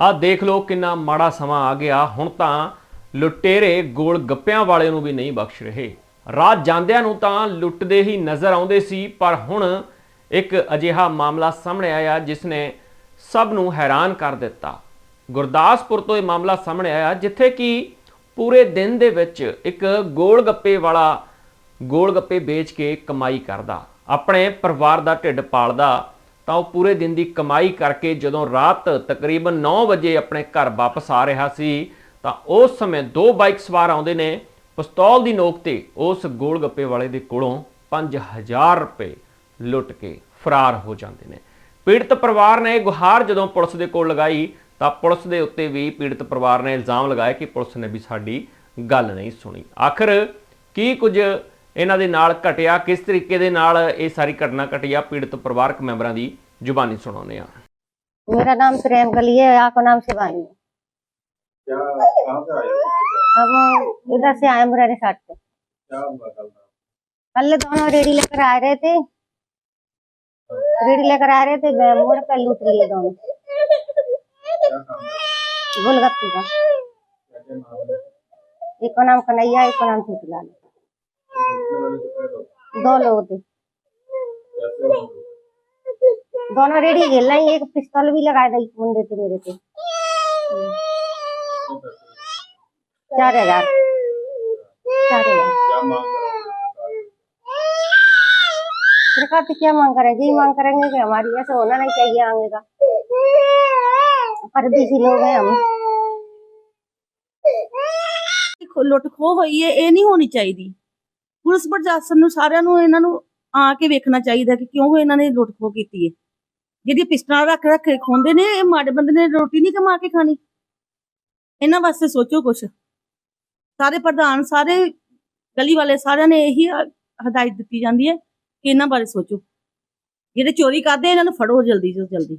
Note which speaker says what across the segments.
Speaker 1: ਆਹ ਦੇਖ ਲਓ ਕਿੰਨਾ ਮਾੜਾ ਸਮਾਂ ਆ ਗਿਆ। ਹੁਣ ਤਾਂ ਲੁਟੇਰੇ ਗੋਲ ਗੱਪਿਆਂ ਵਾਲੇ ਨੂੰ ਵੀ ਨਹੀਂ ਬਖਸ਼ ਰਹੇ। ਰਾਤ ਜਾਂਦਿਆਂ ਨੂੰ ਤਾਂ ਲੁੱਟਦੇ ਹੀ ਨਜ਼ਰ ਆਉਂਦੇ ਸੀ, ਪਰ ਹੁਣ ਇੱਕ ਅਜਿਹਾ ਮਾਮਲਾ ਸਾਹਮਣੇ ਆਇਆ ਜਿਸ ਨੇ ਸਭ ਨੂੰ ਹੈਰਾਨ ਕਰ ਦਿੱਤਾ। ਗੁਰਦਾਸਪੁਰ ਤੋਂ ਇਹ ਮਾਮਲਾ ਸਾਹਮਣੇ ਆਇਆ ਜਿੱਥੇ ਕਿ ਪੂਰੇ ਦਿਨ ਦੇ ਵਿੱਚ ਇੱਕ ਗੋਲ ਗੱਪੇ ਵਾਲਾ ਗੋਲ ਗੱਪੇ ਵੇਚ ਕੇ ਕਮਾਈ ਕਰਦਾ। ਆਪਣੇ ਪਰਿਵਾਰ ਦਾ ਢਿੱਡ ਪਾਲਦਾ। ਤਾਂ ਉਹ ਪੂਰੇ ਦਿਨ ਦੀ ਕਮਾਈ ਕਰਕੇ ਜਦੋਂ ਰਾਤ ਤਕਰੀਬਨ 9 ਵਜੇ ਆਪਣੇ ਘਰ ਵਾਪਸ ਆ ਰਿਹਾ ਸੀ, ਤਾਂ ਉਸ ਸਮੇਂ ਦੋ ਬਾਈਕ ਸਵਾਰ ਆਉਂਦੇ ਨੇ। ਪਿਸਤੌਲ ਦੀ ਨੋਕ ਤੇ ਉਸ ਗੋਲ ਗੱਪੇ ਵਾਲੇ ਦੇ ਕੋਲੋਂ 5000 ਰੁਪਏ ਲੁੱਟ ਕੇ ਫਰਾਰ ਹੋ ਜਾਂਦੇ ਨੇ। ਪੀੜਤ ਪਰਿਵਾਰ ਨੇ ਗੁਹਾਰ ਜਦੋਂ ਪੁਲਿਸ ਦੇ ਕੋਲ ਲਗਾਈ, ਤਾਂ ਪੁਲਿਸ ਦੇ ਉੱਤੇ ਵੀ ਪੀੜਤ ਪਰਿਵਾਰ ਨੇ ਇਲਜ਼ਾਮ ਲਗਾਇਆ ਕਿ ਪੁਲਿਸ ਨੇ ਵੀ ਸਾਡੀ ਗੱਲ ਨਹੀਂ ਸੁਣੀ। ਆਖਰ ਕੀ ਕੁਝ ਇਹਨਾਂ ਦੇ ਨਾਲ ਘਟਿਆ ਕਿਸ ਤਰੀਕੇ ਦੇ ਨਾਲ ਇਹ ਸਾਰੀ ਘਟਨਾ ਘਟੀ ਆ ਪੀੜਤ ਪਰਿਵਾਰਕ ਮੈਂਬਰਾਂ ਦੀ ਜ਼ੁਬਾਨੀ ਸੁਣਾਉਂਦੇ ਆ
Speaker 2: मेरा नाम प्रेम गली है आपका नाम शिवानी है
Speaker 3: क्या कहाँ से आए हो?
Speaker 2: हम इधर से आए मुरारी साठ से
Speaker 3: क्या हुआ कल रात?
Speaker 2: कल दोनों रेडी लेकर आ रहे थे रेडी लेकर आ रहे थे वे मोड़ पे लूट लिए दोनों
Speaker 3: क्या काम है
Speaker 2: गोलगप्पे का
Speaker 3: क्या नाम है
Speaker 2: एक का नाम कन्हैया एक का नाम छोटूलाल दो लोग थे दोनों रेडी गए रहे एक पिस्तौल भी लगाए थे मुंडे थे मेरे पे। चार हज़ार। चार हज़ार।
Speaker 3: सरकार
Speaker 2: क्या मांग तो करेंगे यही मांग करेंगे कि हमारी ऐसे होना नहीं चाहिए आगे का। परदेसी लोग हैं हम।
Speaker 4: लुट खो हुई है ये नहीं होनी चाहिए। ਪੁਲਿਸ ਪ੍ਰਸ਼ਾਸਨ ਨੂੰ ਸਾਰਿਆਂ ਨੂੰ ਇਹਨਾਂ ਨੂੰ ਆ ਕੇ ਵੇਖਣਾ ਚਾਹੀਦਾ ਕਿ ਕਿਉਂ ਇਹਨਾਂ ਨੇ ਲੁੱਟ ਖੋਹ ਕੀਤੀ ਹੈ। ਜਿਹੜੀ ਪਿਸਟਲਾਂ ਰੱਖ ਰੱਖ ਕੇ ਖੋਂਦੇ ਨੇ, ਇਹ ਮਾੜੇ ਬੰਦੇ ਨੇ ਰੋਟੀ ਨਹੀਂ ਕਮਾ ਕੇ ਖਾਣੀ। ਇਹਨਾਂ ਵਾਸਤੇ ਸੋਚੋ ਕੁਛ। ਸਾਰੇ ਪ੍ਰਧਾਨ, ਸਾਰੇ ਗਲੀ ਵਾਲੇ ਸਾਰਿਆਂ ਨੇ ਇਹੀ ਹਦਾਇਤ ਦਿੱਤੀ ਜਾਂਦੀ ਹੈ ਕਿ ਇਹਨਾਂ ਬਾਰੇ ਸੋਚੋ। ਜਿਹੜੇ ਚੋਰੀ ਕਰਦੇ, ਇਹਨਾਂ ਨੂੰ ਫੜੋ ਜਲਦੀ ਤੋਂ ਜਲਦੀ।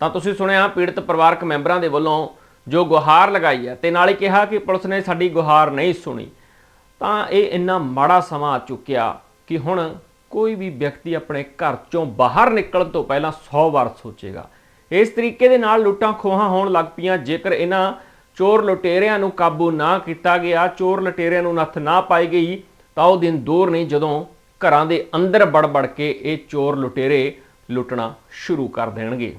Speaker 1: ਤਾਂ ਤੁਸੀਂ ਸੁਣਿਆ, ਪੀੜਤ ਪਰਿਵਾਰਕ ਮੈਂਬਰਾਂ ਦੇ ਵੱਲੋਂ ਜੋ ਗੁਹਾਰ ਲਗਾਈ ਹੈ ਤੇ ਨਾਲ ਹੀ ਕਿਹਾ ਕਿ ਪੁਲਿਸ ਨੇ ਸਾਡੀ ਗੁਹਾਰ ਨਹੀਂ ਸੁਣੀ। ਤਾਂ ਇਹ ਇੰਨਾ ਮਾੜਾ ਸਮਾਂ ਆ ਚੁੱਕਿਆ ਕਿ ਹੁਣ ਕੋਈ ਵੀ ਵਿਅਕਤੀ ਆਪਣੇ ਘਰ ਚੋਂ ਬਾਹਰ ਨਿਕਲਣ ਤੋਂ ਪਹਿਲਾਂ 100 ਵਾਰ ਸੋਚੇਗਾ। ਇਸ ਤਰੀਕੇ ਦੇ ਨਾਲ ਲੁੱਟਾਂ ਖੋਹਾਂ ਹੋਣ ਲੱਗ ਪਈਆਂ। ਜੇਕਰ ਇਹਨਾਂ ਚੋਰ ਲੁਟੇਰਿਆਂ ਨੂੰ ਕਾਬੂ ਨਾ ਕੀਤਾ ਗਿਆ, ਚੋਰ ਲੁਟੇਰਿਆਂ ਨੂੰ ਨੱਥ ਨਾ ਪਾਈ ਗਈ, ਤਾਂ ਉਹ ਦਿਨ ਦੂਰ ਨਹੀਂ ਜਦੋਂ ਘਰਾਂ ਦੇ ਅੰਦਰ ਬੜਬੜ ਕੇ ਇਹ ਚੋਰ ਲੁਟੇਰੇ ਲੁੱਟਣਾ ਸ਼ੁਰੂ ਕਰ ਦੇਣਗੇ।